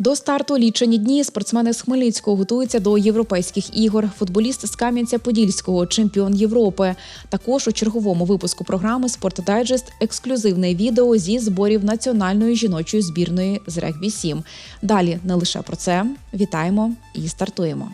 До старту лічені дні спортсмени з Хмельницького готуються до європейських ігор. Футболіст з Кам'янця-Подільського, чемпіон Європи. Також у черговому випуску програми «Спортдайджест» ексклюзивне відео зі зборів національної жіночої збірної з регбі 7 Далі не лише про це. Вітаємо і стартуємо.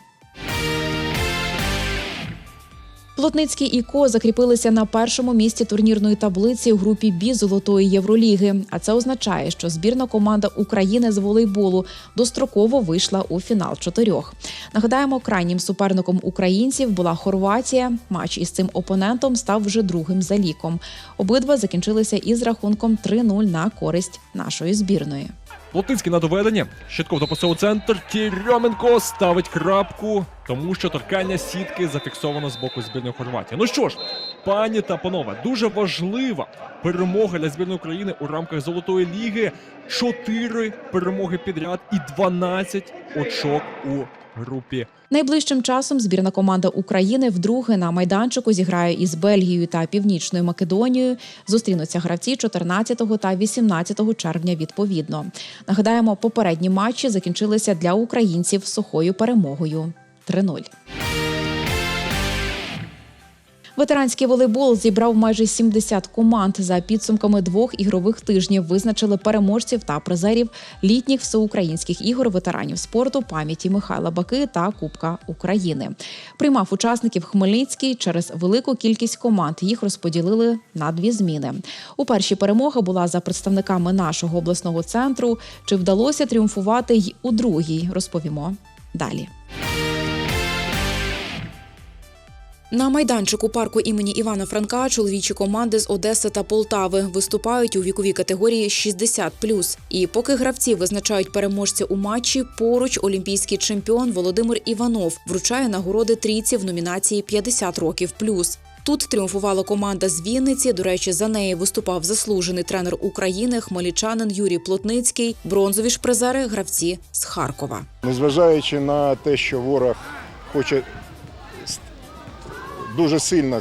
Плотницький і Ко закріпилися на першому місці турнірної таблиці у групі Бі Золотої Євроліги. А це означає, що збірна команда України з волейболу достроково вийшла у фінал чотирьох. Нагадаємо, крайнім суперником українців була Хорватія. Матч із цим опонентом став вже другим за ліком. Обидва закінчилися із рахунком 3-0 на користь нашої збірної. Плотницький на доведення. Щитков допасовий центр. Тірьоменко ставить крапку, тому що торкання сітки зафіксовано з боку збірної Хорватії. Ну що ж, пані та панове, дуже важлива перемога для збірної України у рамках Золотої ліги. Чотири перемоги підряд і 12 очок у групі. Найближчим часом збірна команда України вдруге на майданчику зіграє із Бельгією та Північною Македонією. Зустрінуться гравці 14 та 18 червня відповідно. Нагадаємо, попередні матчі закінчилися для українців сухою перемогою 3-0. Ветеранський волейбол зібрав майже 70 команд. За підсумками двох ігрових тижнів визначили переможців та призерів літніх всеукраїнських ігор ветеранів спорту пам'яті Михайла Баки та Кубка України. Приймав учасників Хмельницький через велику кількість команд. Їх розподілили на дві зміни. У першій перемога була за представниками нашого обласного центру. Чи вдалося тріумфувати й у другій? Розповімо далі. На майданчику парку імені Івана Франка чоловічі команди з Одеси та Полтави виступають у віковій категорії 60+. І поки гравці визначають переможця у матчі, поруч олімпійський чемпіон Володимир Іванов вручає нагороди трійці в номінації «50 років плюс. Тут тріумфувала команда з Вінниці. До речі, за неї виступав заслужений тренер України, хмельничанин Юрій Плотницький. Бронзові ж призери гравці з Харкова. Незважаючи на те, що ворог хоче дуже сильно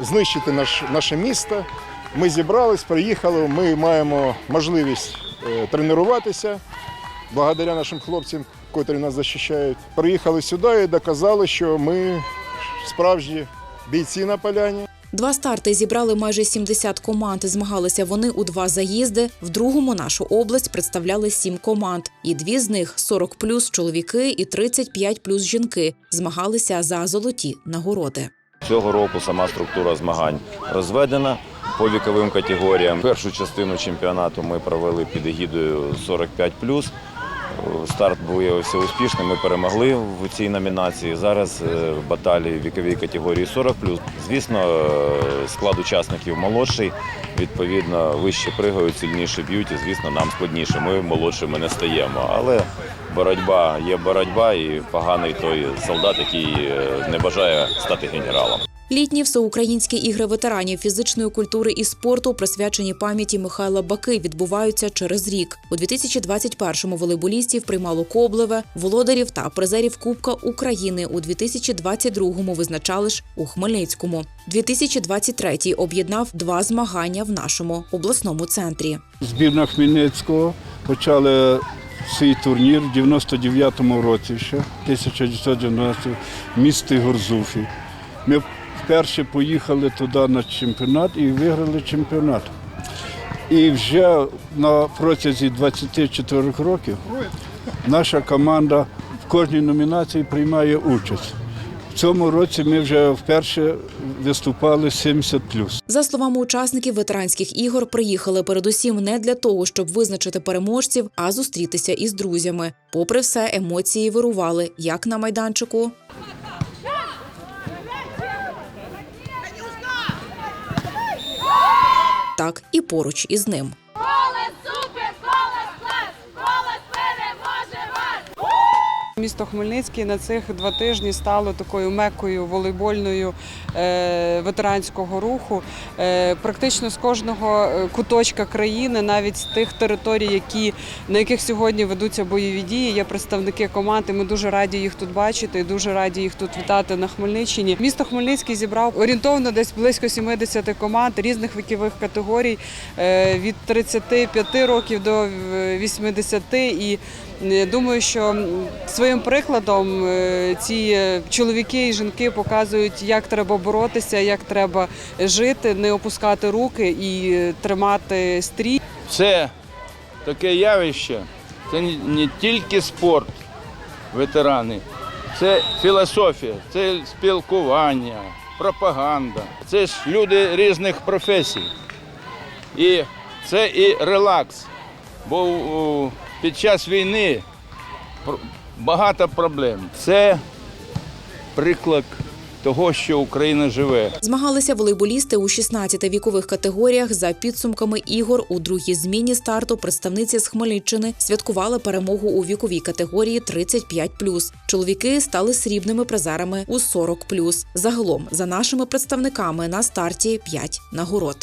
знищити наш, наше місто, ми зібрались, приїхали, ми маємо можливість е, тренуватися благодаря нашим хлопцям, котрі нас захищають. Приїхали сюди і доказали, що ми справжні бійці на поляні. Два старти зібрали майже 70 команд. Змагалися вони у два заїзди. В другому нашу область представляли сім команд, і дві з них 40 плюс чоловіки і 35 плюс жінки. Змагалися за золоті нагороди. Цього року сама структура змагань розведена по віковим категоріям. Першу частину чемпіонату ми провели під егідою 45 Старт виявився успішним. Ми перемогли в цій номінації. Зараз е, баталії віковій категорії 40 Звісно, е, склад учасників молодший. Відповідно, вище пригають, сильніше б'ють. І, звісно, нам складніше. Ми молодшими не стаємо. Але боротьба є боротьба, і поганий той солдат, який е, не бажає стати генералом. Літні всеукраїнські ігри ветеранів фізичної культури і спорту, присвячені пам'яті Михайла Баки, відбуваються через рік. У 2021-му волейболістів приймало Коблеве, володарів та призерів Кубка України. У 2022-му визначали ж у Хмельницькому. 2023-й об'єднав два змагання в нашому обласному центрі. Збірна Хмельницького почали свій турнір в 99-му році ще, 1990 в місті Горзуфі. Ми вперше поїхали туди на чемпіонат і виграли чемпіонат. І вже на протязі 24 років наша команда в кожній номінації приймає участь. В цьому році ми вже вперше виступали 70 За словами учасників ветеранських ігор, приїхали передусім не для того, щоб визначити переможців, а зустрітися із друзями. Попри все, емоції вирували як на майданчику, так і поруч із ним. Місто Хмельницький на цих два тижні стало такою мекою волейбольною е, ветеранського руху. Е, Практично з кожного е, куточка країни, навіть з тих територій, які, на яких сьогодні ведуться бойові дії, є представники команд. і Ми дуже раді їх тут бачити, і дуже раді їх тут вітати на Хмельниччині. Місто Хмельницький зібрав орієнтовно десь близько 70 команд різних вікових категорій від 35 років до е, 80. І думаю, що своїм прикладом е, ці е, чоловіки і жінки показують, як треба боротися, як треба жити, не опускати руки і е, тримати стрій. Це таке явище, це не- тільки спорт, ветерани, це філософія, це спілкування, пропаганда. Це ж люди різних професій. І це і релакс. Бо під час війни багато проблем. Це приклад того, що Україна живе. Змагалися волейболісти у 16 вікових категоріях. За підсумками ігор у другій зміні старту представниці з Хмельниччини святкували перемогу у віковій категорії 35+. Чоловіки стали срібними призерами у 40+. Загалом, за нашими представниками, на старті 5 нагород.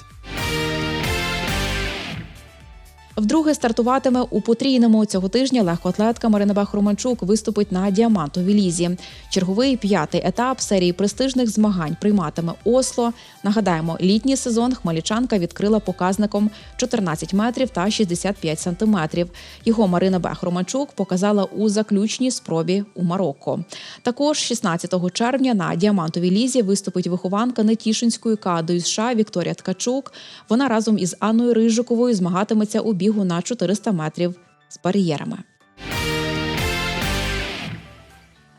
Вдруге стартуватиме у потрійному цього тижня легкоатлетка Марина Бах-Романчук виступить на діамантовій лізі. Черговий п'ятий етап серії престижних змагань прийматиме Осло. Нагадаємо, літній сезон хмельничанка відкрила показником 14 метрів та 65 сантиметрів. Його Марина Бах-Романчук показала у заключній спробі у Марокко. Також 16 червня на діамантовій лізі виступить вихованка Нетішинської каду із США Вікторія Ткачук. Вона разом із Анною Рижиковою змагатиметься у бігу на 400 метрів з бар'єрами.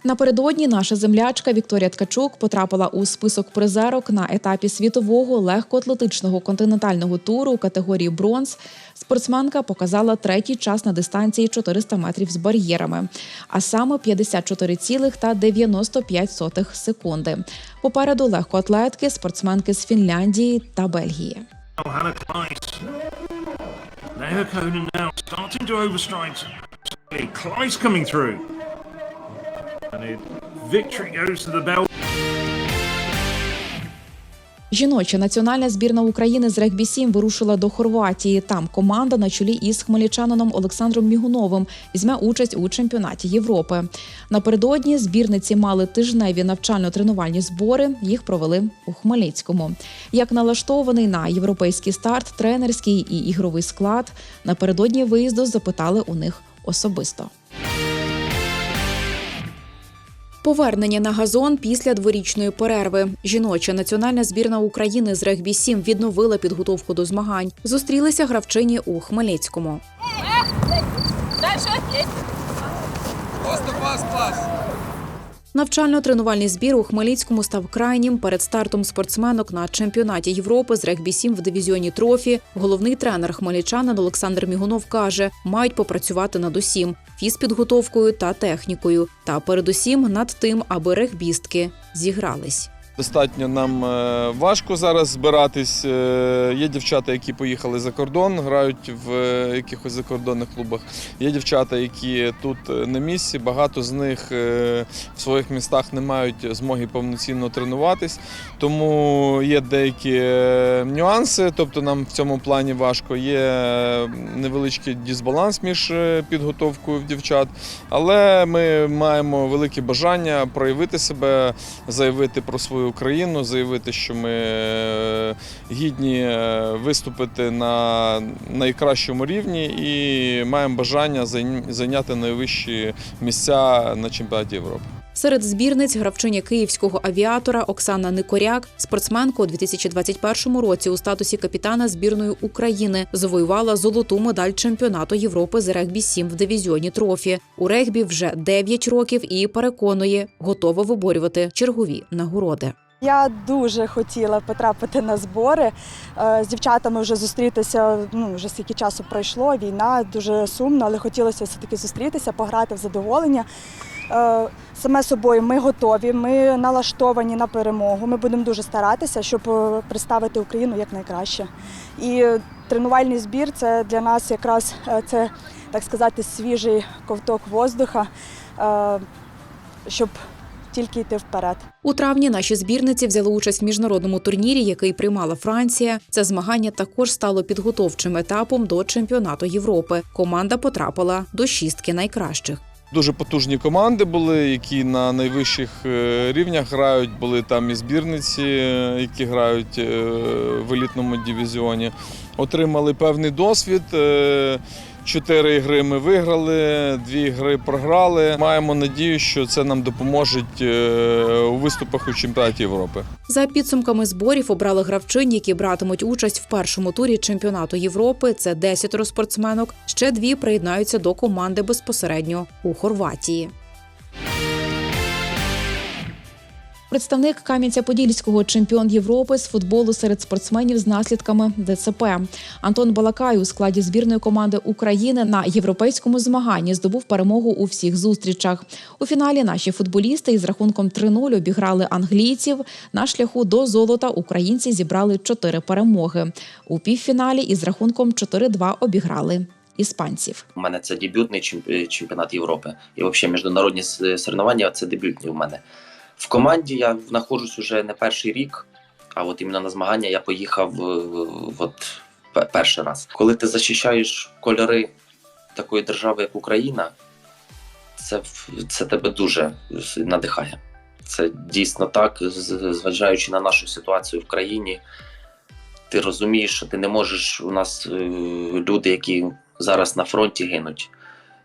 Напередодні наша землячка Вікторія Ткачук потрапила у список призерок на етапі світового легкоатлетичного континентального туру у категорії бронз. Спортсменка показала третій час на дистанції 400 метрів з бар'єрами, а саме 54,95 секунди. Попереду легкоатлетки, спортсменки з Фінляндії та Бельгії. Conan now starting to overstride. Kleiss coming through. And it, victory goes to the bell. Жіноча національна збірна України з регбі 7 вирушила до Хорватії. Там команда на чолі із хмельничанином Олександром Мігуновим візьме участь у чемпіонаті Європи. Напередодні збірниці мали тижневі навчально-тренувальні збори. Їх провели у Хмельницькому. Як налаштований на європейський старт, тренерський і ігровий склад напередодні виїзду запитали у них особисто. Повернення на газон після дворічної перерви. Жіноча національна збірна України з регбі 7 відновила підготовку до змагань. Зустрілися гравчині у Хмельницькому. Навчально-тренувальний збір у Хмельницькому став крайнім перед стартом спортсменок на чемпіонаті Європи з регбі 7 в дивізіоні трофі. Головний тренер хмельничанин Олександр Мігунов каже, мають попрацювати над усім фізпідготовкою та технікою, та передусім над тим, аби регбістки зігрались. Достатньо нам е, важко зараз збиратись. Е, Є дівчата, які поїхали за кордон, грають в е, якихось закордонних клубах. Є дівчата, які тут на місці. Багато з них в своїх містах не мають змоги повноцінно тренуватись. Тому є деякі нюанси. Тобто нам в цьому плані важко. Є невеличкий дисбаланс між підготовкою в дівчат. Але ми маємо велике бажання проявити себе, заявити про свою країну, заявити, що ми е, гідні е, виступити на найкращому рівні і маємо бажання зайня- зайняти найвищі місця на чемпіонаті Європи. Серед збірниць гравчиня київського авіатора Оксана Никоряк, спортсменка у 2021 році у статусі капітана збірної України завоювала золоту медаль чемпіонату Європи з регбі 7 в дивізіоні трофі. У регбі вже 9 років і переконує, готова виборювати чергові нагороди. Я дуже хотіла потрапити на збори. Е, З дівчатами вже зустрітися. Ну вже скільки часу пройшло. Війна дуже сумно, але хотілося все таки зустрітися, пограти в задоволення. Е, Саме собою ми готові. Ми налаштовані на перемогу. Ми будемо дуже старатися, щоб е, представити Україну як найкраще. І тренувальний збір це для нас якраз е, це так сказати свіжий ковток воздуха. щоб тільки йти вперед. У травні наші збірниці взяли участь в міжнародному турнірі, який приймала Франція. Це змагання також стало підготовчим етапом до чемпіонату Європи. Команда потрапила до шістки найкращих. Дуже потужні команди були, які на найвищих е, рівнях грають. Були там і збірниці, е, які грають е, в елітному дивізіоні. Отримали певний досвід. Чотири гри ми виграли, дві гри програли. Маємо надію, що це нам допоможе у виступах у чемпіонаті Європи. За підсумками зборів обрали гравчині, які братимуть участь в першому турі чемпіонату Європи. Це 10 спортсменок. Ще дві приєднаються до команди безпосередньо у Хорватії. Представник Кам'янця-Подільського чемпіон Європи з футболу серед спортсменів з наслідками ДЦП Антон Балакай у складі збірної команди України на європейському змаганні здобув перемогу у всіх зустрічах. У фіналі наші футболісти із рахунком 3-0 обіграли англійців. На шляху до золота українці зібрали 4 перемоги. У півфіналі із рахунком 4-2 обіграли іспанців. У мене це дебютний чемп- чемпіонат Європи. І взагалі міжнародні с- соревнування це дебютні у мене. В команді я знаходжусь уже не перший рік, а от іменно на змагання я поїхав е, от перший раз. Коли ти захищаєш кольори такої держави, як Україна, це, це тебе дуже надихає. Це дійсно так, зважаючи на нашу ситуацію в країні. Ти розумієш, що ти не можеш. У нас е, люди, які зараз на фронті гинуть,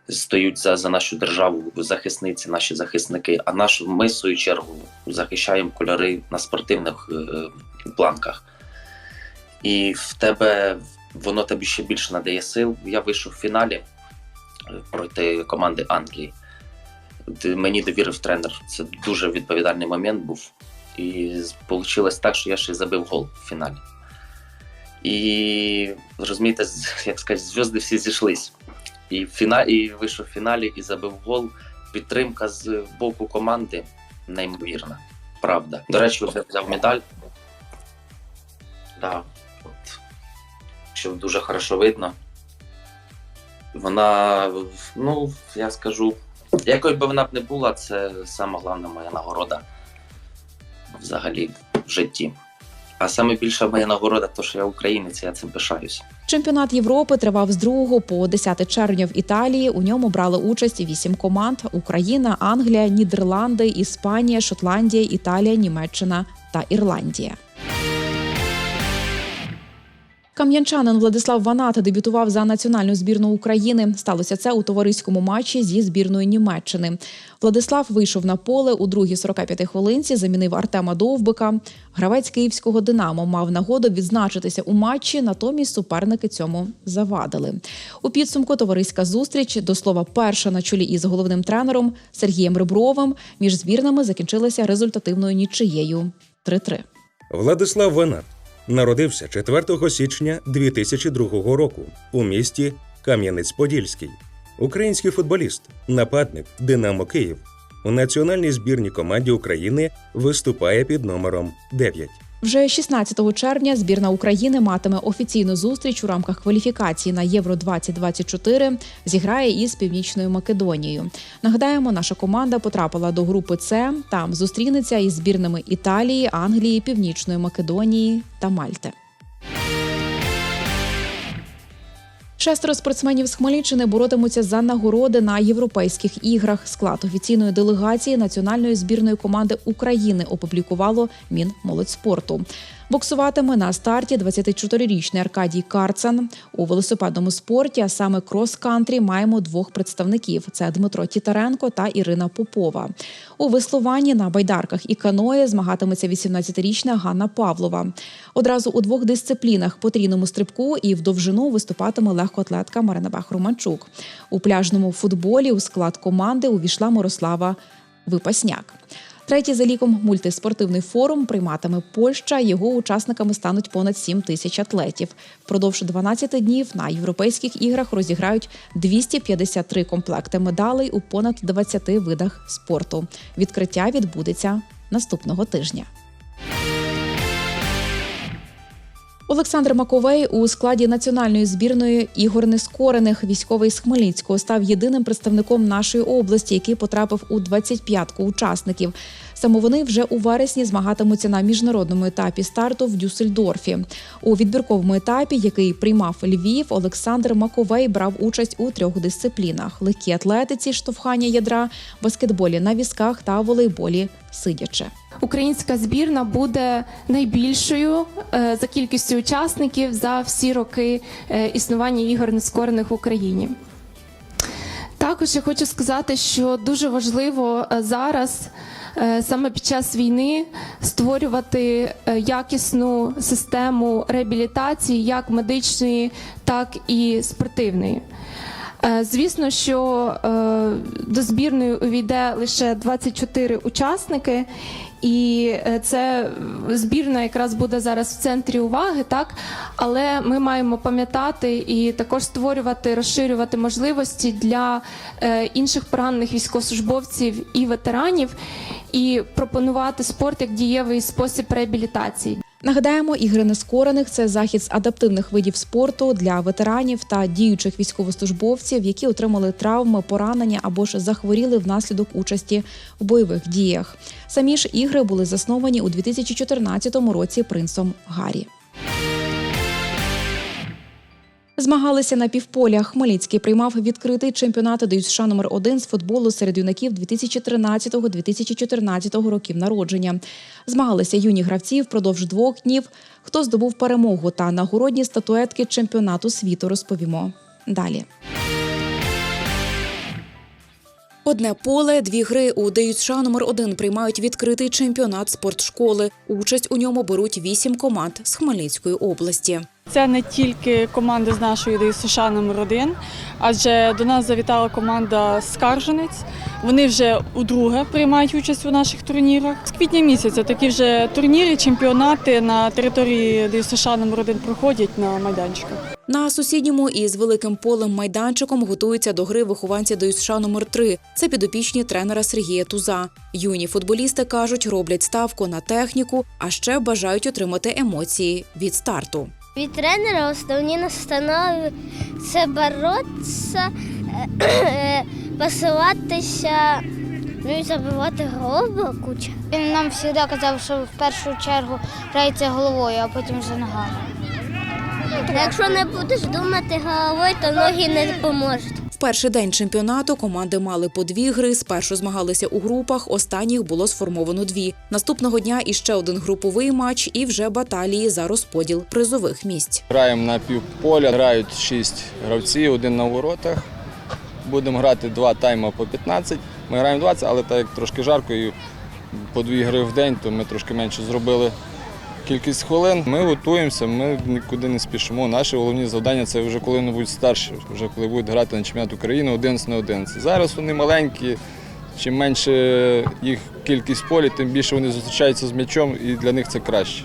стоють за, за нашу державу, захисниці, наші захисники. А наш ми, в свою чергу, захищаємо кольори на спортивних е, планках. І в тебе воно тобі ще більше надає сил. Я вийшов в фіналі е, проти команди Англії. Мені довірив тренер. Це дуже відповідальний момент був. І вийшло так, що я ще забив гол в фіналі. І розумієте, як сказати, зв'язки всі зійшлись. І в фіналі і вийшов в фіналі і забив гол. Підтримка з боку команди неймовірна. Правда. До речі, вже взяв медаль. Да, от, що дуже хорошо видно. Вона, ну, я скажу, якою би вона б не була, це сама моя нагорода взагалі в житті. А саме більша моя нагорода, то що я українець, я цим пишаюсь. Чемпіонат Європи тривав з 2 по 10 червня в Італії. У ньому брали участь вісім команд: Україна, Англія, Нідерланди, Іспанія, Шотландія, Італія, Німеччина та Ірландія. Кам'янчанин Владислав Ваната дебютував за національну збірну України. Сталося це у товариському матчі зі збірною Німеччини. Владислав вийшов на поле у другій 45 хвилинці, замінив Артема Довбика. Гравець київського Динамо мав нагоду відзначитися у матчі, натомість суперники цьому завадили. У підсумку товариська зустріч, до слова, перша на чолі із головним тренером Сергієм Ребровим, між збірнами закінчилася результативною нічиєю 3-3. Владислав Ванат народився 4 січня 2002 року у місті Кам'янець-Подільський. Український футболіст, нападник Динамо Київ. У національній збірній команді України виступає під номером 9. Вже 16 червня збірна України матиме офіційну зустріч у рамках кваліфікації на Євро 2024 Зіграє із Північною Македонією. Нагадаємо, наша команда потрапила до групи С. Там зустрінеться із збірними Італії, Англії, Північної Македонії та Мальти. Шестеро спортсменів з Хмельниччини боротимуться за нагороди на європейських іграх. Склад офіційної делегації національної збірної команди України опублікувало Мінмолодьспорту. Боксуватиме на старті 24-річний Аркадій Карцан. У велосипедному спорті, а саме крос-кантрі, маємо двох представників: це Дмитро Тітаренко та Ірина Попова. У веслуванні на байдарках і каное змагатиметься 18-річна Ганна Павлова. Одразу у двох дисциплінах потрійному стрибку і в довжину виступатиме легкоатлетка Марина Бах-Романчук. У пляжному футболі у склад команди увійшла Мирослава Випасняк. Третій за ліком мультиспортивний форум прийматиме Польща. Його учасниками стануть понад 7 тисяч атлетів. Впродовж 12 днів на європейських іграх розіграють 253 комплекти медалей у понад 20 видах спорту. Відкриття відбудеться наступного тижня. Олександр Маковей у складі національної збірної ігор нескорених військовий з Хмельницького став єдиним представником нашої області, який потрапив у 25-ку учасників. Саме вони вже у вересні змагатимуться на міжнародному етапі старту в Дюссельдорфі. У відбірковому етапі, який приймав Львів, Олександр Маковей брав участь у трьох дисциплінах: легкій атлетиці, штовхання ядра, баскетболі на візках та волейболі сидячи. Українська збірна буде найбільшою е, за кількістю учасників за всі роки е, існування ігор нескорених в Україні. Також я хочу сказати, що дуже важливо е, зараз, саме під час війни, створювати е, якісну систему реабілітації, як медичної, так і спортивної. Е, Звісно, що е, до збірної увійде лише 24 учасники, і е, це збірна якраз буде зараз в центрі уваги, так але ми маємо пам'ятати і також створювати, розширювати можливості для е, інших поранених військовослужбовців і ветеранів, і пропонувати спорт як дієвий спосіб реабілітації. Нагадаємо, ігри нескорених це захід з адаптивних видів спорту для ветеранів та діючих військовослужбовців, які отримали травми, поранення або ж захворіли внаслідок участі в бойових діях. Самі ж ігри були засновані у 2014 році принцом Гаррі. Змагалися на півполях. Хмельницький приймав відкритий чемпіонат ДЮСШ номер 1 з футболу серед юнаків 2013-2014 років народження. Змагалися юні гравці впродовж двох днів. Хто здобув перемогу та нагородні статуетки чемпіонату світу, розповімо далі. Одне поле, дві гри у ДЮСШ номер 1 приймають відкритий чемпіонат спортшколи. Участь у ньому беруть вісім команд з Хмельницької області. Це не тільки команди з нашої ДЮСШ номер 1 адже до нас завітала команда Скарженець. Вони вже удруге приймають участь у наших турнірах. З квітня місяця такі вже турніри, чемпіонати на території ДЮСШ номер 1 проходять на майданчиках. На сусідньому із великим полем майданчиком готуються до гри вихованці ДЮСШ номер 3 Це підопічні тренера Сергія Туза. Юні футболісти кажуть, роблять ставку на техніку, а ще бажають отримати емоції від старту. Від тренера основні настанови це боротися, е, пасуватися, ну і забивати голову куча. Він нам завжди казав, що в першу чергу грається головою, а потім вже ногами. Якщо не будеш думати головою, то ноги не допоможуть. В перший день чемпіонату команди мали по дві гри. Спершу змагалися у групах, останніх було сформовано дві. Наступного дня іще один груповий матч і вже баталії за розподіл призових місць. Граємо на півполя, грають шість гравців, один на воротах. Будемо грати два тайми по 15. Ми граємо 20, але так як трошки жарко і по дві гри в день, то ми трошки менше зробили кількість хвилин. Ми готуємося, ми нікуди не спішимо. Наші головні завдання це вже коли вони будуть старші, вже коли будуть грати на чемпіонат України 11 на 11. Зараз вони маленькі. Чим менше їх кількість полі, тим більше вони зустрічаються з м'ячом і для них це краще.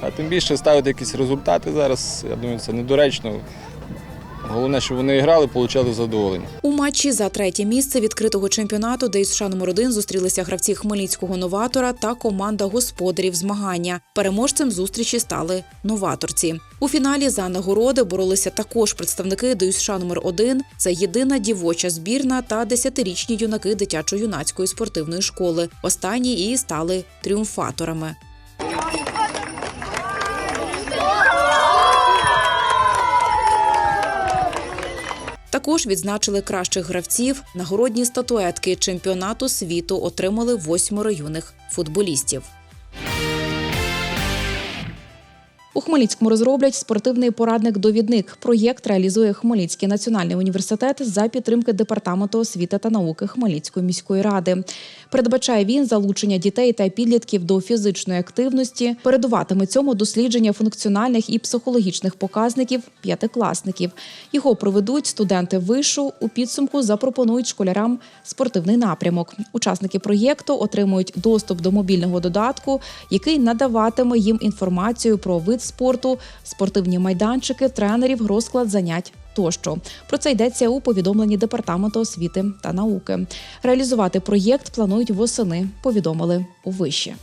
А тим більше ставити якісь результати зараз, я думаю, це недоречно. Головне, щоб вони грали, отримали задоволення. У матчі за третє місце відкритого чемпіонату ДЮСШ номер 1 зустрілися гравці хмельницького новатора та команда господарів змагання. Переможцем зустрічі стали новаторці. У фіналі за нагороди боролися також представники ДЮСШ номер 1 Це єдина дівоча збірна та десятирічні юнаки дитячо-юнацької спортивної школи. Останні і стали тріумфаторами. Також відзначили кращих гравців. Нагородні статуетки чемпіонату світу отримали восьмеро юних футболістів. У Хмельницькому розроблять спортивний порадник-довідник. Проєкт реалізує Хмельницький національний університет за підтримки департаменту освіти та науки Хмельницької міської ради. Передбачає він залучення дітей та підлітків до фізичної активності. Передуватиме цьому дослідження функціональних і психологічних показників п'ятикласників. Його проведуть студенти вишу. У підсумку запропонують школярам спортивний напрямок. Учасники проєкту отримують доступ до мобільного додатку, який надаватиме їм інформацію про вид спорту, спортивні майданчики, тренерів, розклад занять. Тощо про це йдеться у повідомленні департаменту освіти та науки. Реалізувати проєкт планують восени. Повідомили у виші.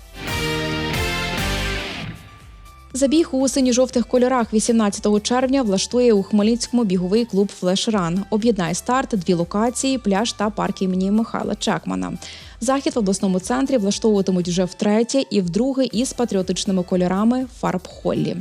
Забіг у синьо-жовтих кольорах 18 червня влаштує у Хмельницькому біговий клуб Флешран. Об'єднає старт дві локації пляж та парк імені Михайла Чекмана. Захід в обласному центрі влаштовуватимуть вже втретє і вдруге із патріотичними кольорами фарб Холлі.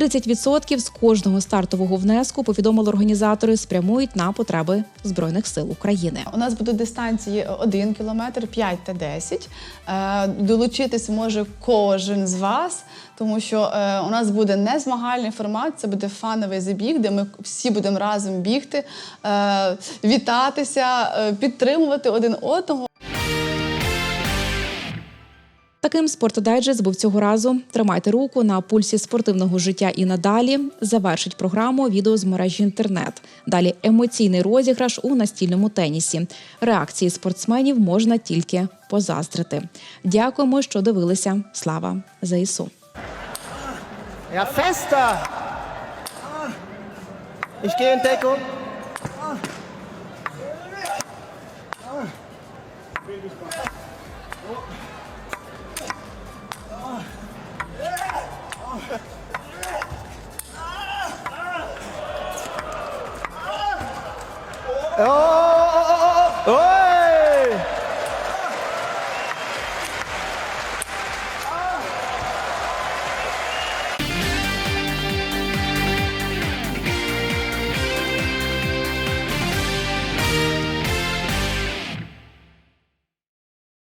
30% з кожного стартового внеску повідомили організатори спрямують на потреби збройних сил України. У нас будуть дистанції 1 кілометр, 5 та 10. Е, Долучитись може кожен з вас, тому що е, у нас буде не змагальний формат, це буде фановий забіг, де ми всі будемо разом бігти, е, вітатися, підтримувати один одного. Таким спортдайджест був цього разу. Тримайте руку на пульсі спортивного життя і надалі. Завершить програму відео з мережі інтернет. Далі емоційний розіграш у настільному тенісі. Реакції спортсменів можна тільки позаздрити. Дякуємо, що дивилися. Слава ЗСУ! Ja, fester! Ich gehe in Deckung. Oh! 哎呦